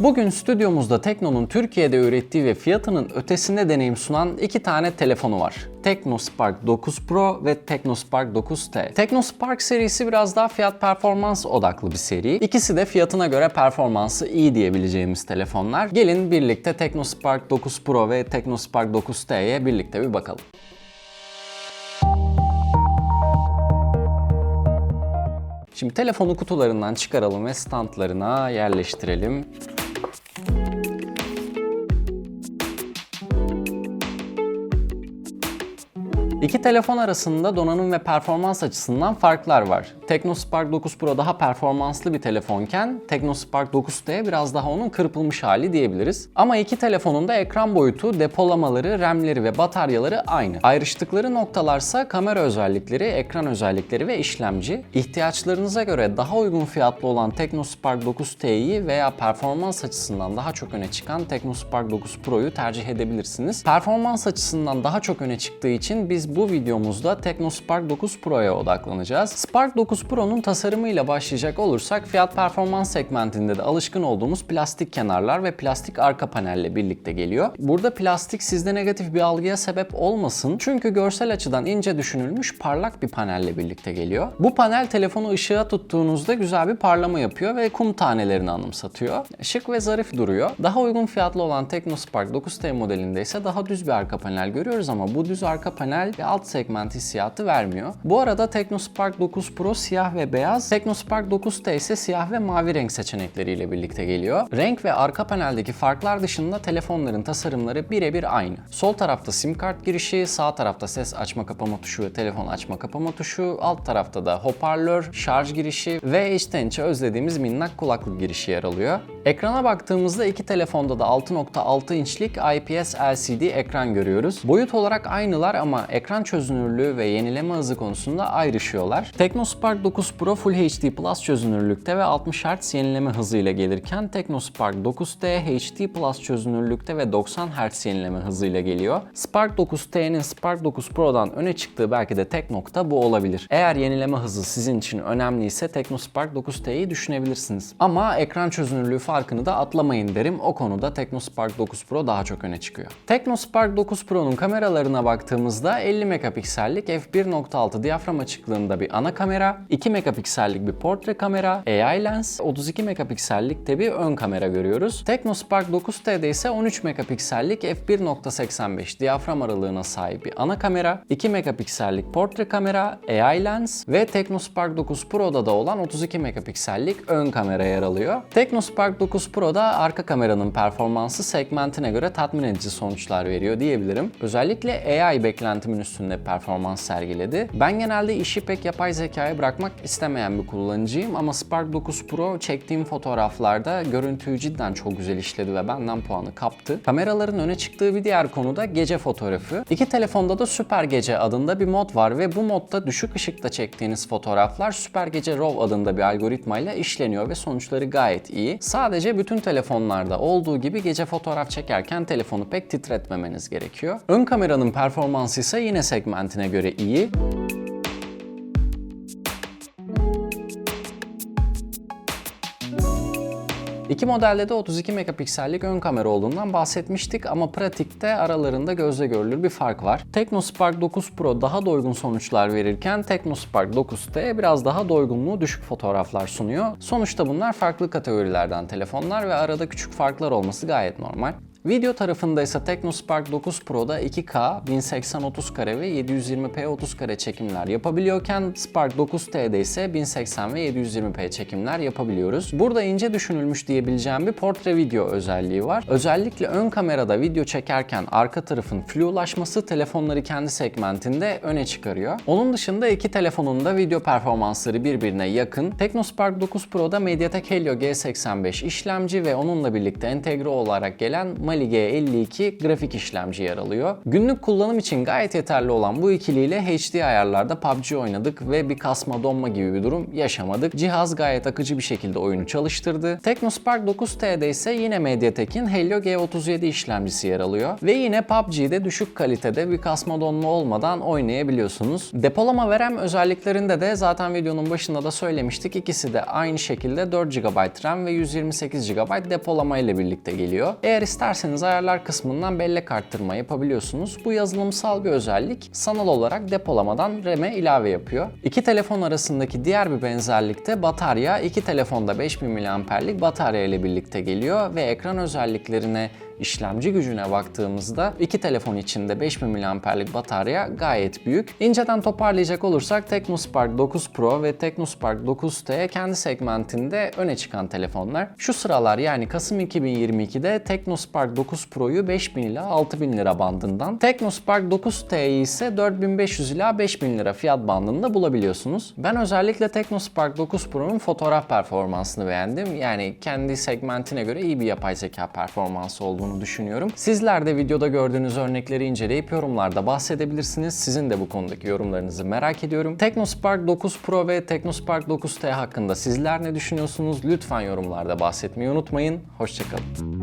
Bugün stüdyomuzda Tekno'nun Türkiye'de ürettiği ve fiyatının ötesinde deneyim sunan iki tane telefonu var. TeknoSpark 9 Pro ve TeknoSpark 9T. TeknoSpark serisi biraz daha fiyat performans odaklı bir seri. İkisi de fiyatına göre performansı iyi diyebileceğimiz telefonlar. Gelin birlikte TeknoSpark 9 Pro ve TeknoSpark 9T'ye birlikte bir bakalım. Şimdi telefonu kutularından çıkaralım ve standlarına yerleştirelim. İki telefon arasında donanım ve performans açısından farklar var. TeknoSpark 9 Pro daha performanslı bir telefonken TeknoSpark 9T biraz daha onun kırpılmış hali diyebiliriz. Ama iki telefonun da ekran boyutu, depolamaları, RAM'leri ve bataryaları aynı. Ayrıştıkları noktalarsa kamera özellikleri, ekran özellikleri ve işlemci. İhtiyaçlarınıza göre daha uygun fiyatlı olan TeknoSpark 9T'yi veya performans açısından daha çok öne çıkan TeknoSpark 9 Pro'yu tercih edebilirsiniz. Performans açısından daha çok öne çıktığı için biz bu videomuzda TeknoSpark 9 Pro'ya odaklanacağız. Spark 9 Pro'nun tasarımıyla başlayacak olursak fiyat performans segmentinde de alışkın olduğumuz plastik kenarlar ve plastik arka panelle birlikte geliyor. Burada plastik sizde negatif bir algıya sebep olmasın çünkü görsel açıdan ince düşünülmüş parlak bir panelle birlikte geliyor. Bu panel telefonu ışığa tuttuğunuzda güzel bir parlama yapıyor ve kum tanelerini anımsatıyor. Şık ve zarif duruyor. Daha uygun fiyatlı olan TeknoSpark 9T modelinde ise daha düz bir arka panel görüyoruz ama bu düz arka panel ve alt segment hissiyatı vermiyor. Bu arada TeknoSpark 9 Pro siyah ve beyaz, TeknoSpark 9T ise siyah ve mavi renk seçenekleriyle birlikte geliyor. Renk ve arka paneldeki farklar dışında telefonların tasarımları birebir aynı. Sol tarafta sim kart girişi, sağ tarafta ses açma kapama tuşu ve telefon açma kapama tuşu, alt tarafta da hoparlör, şarj girişi ve içten içe özlediğimiz minnak kulaklık girişi yer alıyor. Ekrana baktığımızda iki telefonda da 6.6 inçlik IPS LCD ekran görüyoruz. Boyut olarak aynılar ama ekran çözünürlüğü ve yenileme hızı konusunda ayrışıyorlar. TeknoSpark 9 Pro Full HD Plus çözünürlükte ve 60 Hz yenileme hızıyla gelirken TeknoSpark 9T HD Plus çözünürlükte ve 90 Hz yenileme hızıyla geliyor. Spark 9T'nin Spark 9 Pro'dan öne çıktığı belki de tek nokta bu olabilir. Eğer yenileme hızı sizin için önemliyse TeknoSpark 9T'yi düşünebilirsiniz. Ama ekran çözünürlüğü farkını da atlamayın derim. O konuda TeknoSpark 9 Pro daha çok öne çıkıyor. TeknoSpark 9 Pro'nun kameralarına baktığımızda 50 megapiksellik f1.6 diyafram açıklığında bir ana kamera, 2 megapiksellik bir portre kamera, AI lens, 32 megapiksellik de bir ön kamera görüyoruz. TeknoSpark 9T'de ise 13 megapiksellik f1.85 diyafram aralığına sahip bir ana kamera, 2 megapiksellik portre kamera, AI lens ve TeknoSpark 9 Pro'da da olan 32 megapiksellik ön kamera yer alıyor. TeknoSpark 9 Pro'da arka kameranın performansı segmentine göre tatmin edici sonuçlar veriyor diyebilirim. Özellikle AI beklentimin üstünde performans sergiledi. Ben genelde işi pek yapay zekaya bırakmak istemeyen bir kullanıcıyım ama Spark 9 Pro çektiğim fotoğraflarda görüntüyü cidden çok güzel işledi ve benden puanı kaptı. Kameraların öne çıktığı bir diğer konu da gece fotoğrafı. İki telefonda da Süper Gece adında bir mod var ve bu modda düşük ışıkta çektiğiniz fotoğraflar Süper Gece RAW adında bir algoritmayla işleniyor ve sonuçları gayet iyi. Sadece bütün telefonlarda olduğu gibi gece fotoğraf çekerken telefonu pek titretmemeniz gerekiyor. Ön kameranın performansı ise yine segmentine göre iyi. İki modelde de 32 megapiksellik ön kamera olduğundan bahsetmiştik ama pratikte aralarında gözle görülür bir fark var. TeknoSpark 9 Pro daha doygun sonuçlar verirken TeknoSpark 9T biraz daha doygunluğu düşük fotoğraflar sunuyor. Sonuçta bunlar farklı kategorilerden telefonlar ve arada küçük farklar olması gayet normal. Video tarafında ise TeknoSpark 9 Pro'da 2K, 1080-30 kare ve 720p 30 kare çekimler yapabiliyorken Spark 9T'de ise 1080 ve 720p çekimler yapabiliyoruz. Burada ince düşünülmüş diyebileceğim bir portre video özelliği var. Özellikle ön kamerada video çekerken arka tarafın flulaşması telefonları kendi segmentinde öne çıkarıyor. Onun dışında iki telefonun da video performansları birbirine yakın. TeknoSpark 9 Pro'da MediaTek Helio G85 işlemci ve onunla birlikte entegre olarak gelen Mali G52 grafik işlemci yer alıyor. Günlük kullanım için gayet yeterli olan bu ikiliyle HD ayarlarda PUBG oynadık ve bir kasma donma gibi bir durum yaşamadık. Cihaz gayet akıcı bir şekilde oyunu çalıştırdı. Teknospark 9T'de ise yine Mediatek'in Helio G37 işlemcisi yer alıyor. Ve yine PUBG'de düşük kalitede bir kasma donma olmadan oynayabiliyorsunuz. Depolama ve RAM özelliklerinde de zaten videonun başında da söylemiştik. İkisi de aynı şekilde 4 GB RAM ve 128 GB depolama ile birlikte geliyor. Eğer isterseniz ayarlar kısmından bellek arttırma yapabiliyorsunuz. Bu yazılımsal bir özellik sanal olarak depolamadan RAM'e ilave yapıyor. İki telefon arasındaki diğer bir benzerlik de batarya. İki telefonda 5000 mAh'lik batarya ile birlikte geliyor ve ekran özelliklerine işlemci gücüne baktığımızda iki telefon içinde 5000 mAh'lik batarya gayet büyük. İnceden toparlayacak olursak Technospark 9 Pro ve Technospark 9T kendi segmentinde öne çıkan telefonlar. Şu sıralar yani Kasım 2022'de Technospark 9 Pro'yu 5000 ila 6000 lira bandından, Technospark 9T'yi ise 4500 ila 5000 lira fiyat bandında bulabiliyorsunuz. Ben özellikle Technospark 9 Pro'nun fotoğraf performansını beğendim. Yani kendi segmentine göre iyi bir yapay zeka performansı olduğunu düşünüyorum. Sizler de videoda gördüğünüz örnekleri inceleyip yorumlarda bahsedebilirsiniz. Sizin de bu konudaki yorumlarınızı merak ediyorum. Technospark 9 Pro ve Technospark 9T hakkında sizler ne düşünüyorsunuz? Lütfen yorumlarda bahsetmeyi unutmayın. Hoşçakalın.